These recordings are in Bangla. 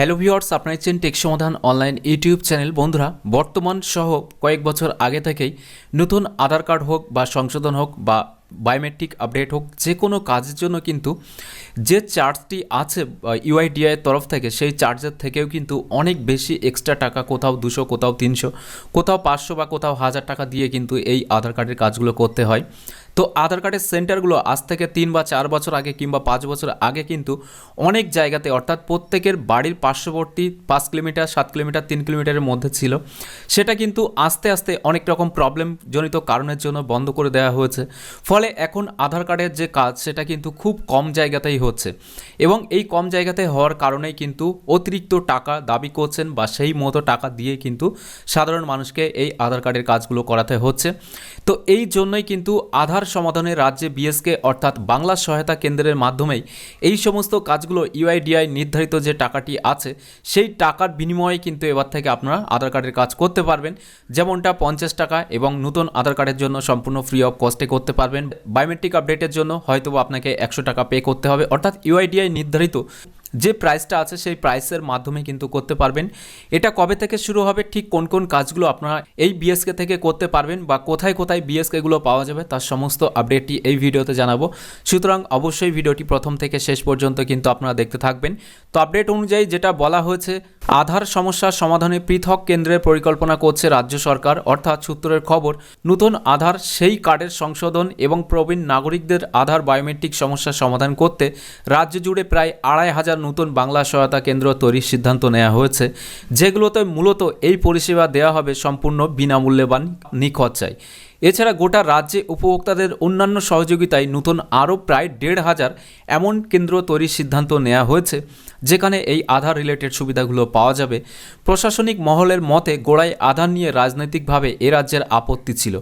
হ্যালো ভিওর্স আপনার ইচ্ছেন টেক সমাধান অনলাইন ইউটিউব চ্যানেল। বন্ধুরা, বর্তমান সহ কয়েক বছর আগে থেকেই নতুন আধার কার্ড হোক বা সংশোধন হোক বা বায়োমেট্রিক আপডেট হোক, যে কোনো কাজের জন্য কিন্তু যে চার্জটি আছে ইউআইডিআই তরফ থেকে, সেই চার্জের থেকেও কিন্তু অনেক বেশি এক্সট্রা টাকা, কোথাও দুশো, কোথাও তিনশো, কোথাও পাঁচশো বা কোথাও হাজার টাকা দিয়ে কিন্তু এই আধার কার্ডের কাজগুলো করতে হয়। তো আধার কার্ডের সেন্টারগুলো আজ থেকে তিন বা চার বছর আগে কিংবা পাঁচ বছর আগে কিন্তু অনেক জায়গাতে, অর্থাৎ প্রত্যেকের বাড়ির পার্শ্ববর্তী পাঁচ কিলোমিটার, সাত কিলোমিটার, তিন কিলোমিটারের মধ্যে ছিল। সেটা কিন্তু আস্তে আস্তে অনেক রকম প্রবলেম জনিত কারণের জন্য বন্ধ করে দেওয়া হয়েছে। ফলে এখন আধার কার্ডের যে কাজ, সেটা কিন্তু খুব কম জায়গাতেই হচ্ছে। এবং এই কম জায়গাতে হওয়ার কারণেই কিন্তু অতিরিক্ত টাকা দাবি করছেন বা সেই মতো টাকা দিয়ে কিন্তু সাধারণ মানুষকে এই আধার কার্ডের কাজগুলো করাতে হচ্ছে। তো এই জন্যই কিন্তু আধার সমাধানে রাজ্যে বিএসকে অর্থাৎ বাংলা সহায়তা কেন্দ্রের মাধ্যমেই এই সমস্ত কাজগুলো ইউআইডিআই নির্ধারিত যে টাকাটি আছে, সেই টাকার বিনিময়ে কিন্তু এবার থেকে আপনারা আধার কার্ডের কাজ করতে পারবেন। যেমনটা পঞ্চাশ টাকা এবং নতুন আধার কার্ডের জন্য সম্পূর্ণ ফ্রি অফ কস্টে করতে পারবেন। বায়োমেট্রিক আপডেটের জন্য হয়তো আপনাকে একশো টাকা পে করতে হবে। অর্থাৎ ইউআইডিআই নির্ধারিত যে প্রাইসটা আছে সেই প্রাইসের মাধ্যমে কিন্তু করতে পারবেন। এটা কবে থেকে শুরু হবে, ঠিক কোন কোন কাজগুলো আপনারা এই বিএসকে থেকে করতে পারবেন বা কোথায় কোথায় বিএসকেগুলো পাওয়া যাবে তার সমস্ত আপডেটটি এই ভিডিওতে জানাব। সুতরাং অবশ্যই ভিডিওটি প্রথম থেকে শেষ পর্যন্ত কিন্তু আপনারা দেখতে থাকবেন। তো আপডেট অনুযায়ী যেটা বলা হয়েছে, আধার সমস্যার সমাধানে পৃথক কেন্দ্রের পরিকল্পনা করছে রাজ্য সরকার। অর্থাৎ সূত্রের খবর, নতুন আধার সেই কার্ডের সংশোধন এবং প্রবীণ নাগরিকদের আধার বায়োমেট্রিক সমস্যার সমাধান করতে রাজ্য জুড়ে প্রায় আড়াই হাজার নতুন বাংলা সহায়তা কেন্দ্র তৈরির সিদ্ধান্ত নেওয়া হয়েছে, যেগুলোতে মূলত এই পরিষেবা দেওয়া হবে সম্পূর্ণ বিনামূল্যে বা নিখরচায় এছাড়া গোটা রাজ্যে উপভোক্তাদের অন্যান্য সহযোগিতায় নতুন আরও প্রায় দেড় হাজার এমন কেন্দ্র তৈরির সিদ্ধান্ত নেওয়া হয়েছে, যেখানে এই আধার রিলেটেড সুবিধাগুলো পাওয়া যাবে। প্রশাসনিক মহলের মতে, গোড়ায় আধার নিয়ে রাজনৈতিকভাবে এ রাজ্যের আপত্তি ছিল।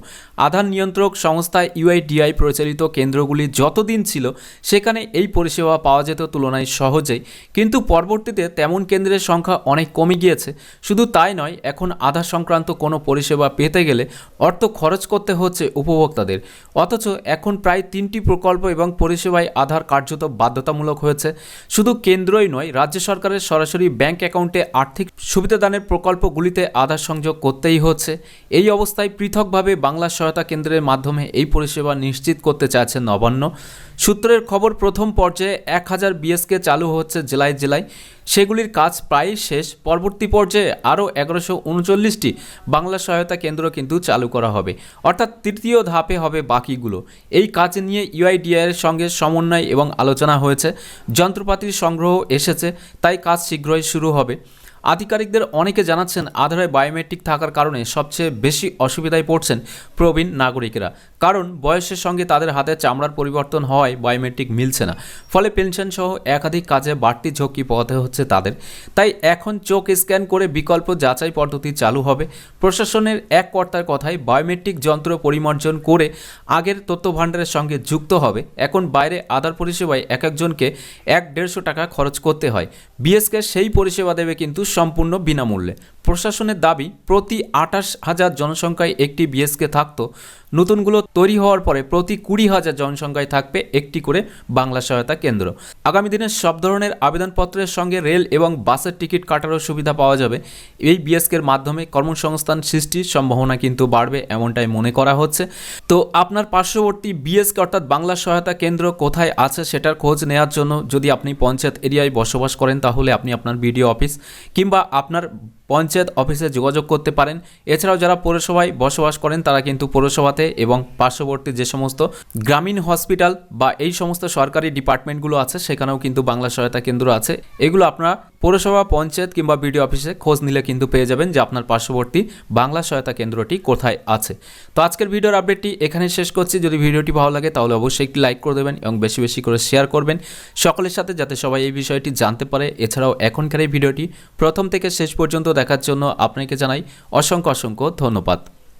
আধার নিয়ন্ত্রক সংস্থা ইউআইডিআই পরিচালিত কেন্দ্রগুলি যতদিন ছিল, সেখানে এই পরিষেবা পাওয়া যেত তুলনায় সহজেই। কিন্তু পরবর্তীতে তেমন কেন্দ্রের সংখ্যা অনেক কমে গিয়েছে। শুধু তাই নয়, এখন আধার সংক্রান্ত কোনো পরিষেবা পেতে গেলে অর্থ খরচ করতে হচ্ছে উপভোক্তাদের। অথচ এখন প্রায় তিনটি প্রকল্প এবং পরিষেবায় আধার কার্যত বাধ্যতামূলক হয়েছে। শুধু কেন্দ্রই নয়, রাজ্য সরকারের সরাসরি ব্যাংক অ্যাকাউন্টে আর্থিক সুবিধাদানের প্রকল্পগুলিতে আধার সংযোগ করতেই হচ্ছে। এই অবস্থায় পৃথকভাবে বাংলা সহায়তা কেন্দ্রের মাধ্যমে এই পরিষেবা নিশ্চিত করতে চাইছে নবান্ন। সূত্রের খবর, প্রথম পর্যায়ে এক হাজার বিএসকে চালু হচ্ছে জেলায় জেলায়। সেগুলির কাজ প্রায় শেষ। পরবর্তী পর্যায়ে আরও এগারোশো উনচল্লিশটি বাংলা সহায়তা কেন্দ্র কিন্তু চালু করা হবে। অর্থাৎ তৃতীয় ধাপে হবে বাকিগুলো। এই কাজ নিয়ে ইউআইডিআইয়ের সঙ্গে সমন্বয় এবং আলোচনা হয়েছে। যন্ত্রপাতির সংগ্রহ এসেছে, তাই কাজ শীঘ্রই শুরু হবে। আধিকারিকদের অনেকে জানাচ্ছেন আধারে বায়োমেট্রিক থাকার কারণে সবচেয়ে বেশি অসুবিধায় পড়ছেন প্রবীণ নাগরিকরা। কারণ বয়সের সঙ্গে তাদের হাতে চামড়ার পরিবর্তন হওয়ায় বায়োমেট্রিক মিলছে না। ফলে পেনশন সহ একাধিক কাজে বাড়তি ঝক্কি পোহাতে হচ্ছে তাদের। তাই এখন চোখ স্ক্যান করে বিকল্প যাচাই পদ্ধতি চালু হবে। প্রশাসনের এক কর্তার কথায় বায়োমেট্রিক যন্ত্র পরিমার্জন করে আগের তথ্য ভাণ্ডারের সঙ্গে যুক্ত হবে। এখন বাইরে আধার পরিষেবায় এক একজনকে এক দেড়শো টাকা খরচ করতে হয়। বিএসকে সেই পরিষেবা দেবে কিন্তু সম্পূর্ণ বিনামূল্যে। প্রশাসনের দাবি, প্রতি আঠাশ হাজার জনসংখ্যায় একটি বিএসকে থাকতো। নতুনগুলো তৈরি হওয়ার পরে প্রতি কুড়ি হাজার জনসংখ্যায় থাকবে একটি করে বাংলা সহায়তা কেন্দ্র। আগামী দিনে সব ধরনের আবেদনপত্রের সঙ্গে রেল এবং বাসের টিকিট কাটারও সুবিধা পাওয়া যাবে। এই বিএসকের মাধ্যমে কর্মসংস্থান সৃষ্টির সম্ভাবনা কিন্তু বাড়বে এমনটাই মনে করা হচ্ছে। তো আপনার পার্শ্ববর্তী বিএসকে অর্থাৎ বাংলা সহায়তা কেন্দ্র কোথায় আছে সেটার খোঁজ নেওয়ার জন্য যদি আপনি পঞ্চায়েত এরিয়ায় বসবাস করেন তাহলে আপনি আপনার বিডিও অফিস কিংবা আপনার পঞ্চায়েত অফিসে যোগাযোগ করতে পারেন। এছাড়াও যারা পৌরসভায় বসবাস করেন, তারা কিন্তু পৌরসভাতে এবং পার্শ্ববর্তী যে সমস্ত গ্রামীণ হসপিটাল বা এই সমস্ত সরকারি ডিপার্টমেন্টগুলো আছে, সেখানেও কিন্তু বাংলা সহায়তা কেন্দ্র আছে। এগুলো আপনারা পৌরসভা, পঞ্চায়েত কিংবা বিডিও অফিসে খোঁজ নিলে কিন্তু পেয়ে যাবেন যে আপনার পার্শ্ববর্তী বাংলা সহায়তা কেন্দ্রটি কোথায় আছে। তো আজকের ভিডিওর আপডেটটি এখানে শেষ করছি। যদি ভিডিওটি ভালো লাগে তাহলে অবশ্যই একটি লাইক করে দেবেন এবং বেশি বেশি করে শেয়ার করবেন সকলের সাথে যাতে সবাই এই বিষয়টি জানতে পারে। এছাড়াও এখনকার এই ভিডিওটি প্রথম থেকে শেষ পর্যন্ত দেখার জন্য আপনাকে জানাই অসংখ্য অসংখ্য ধন্যবাদ।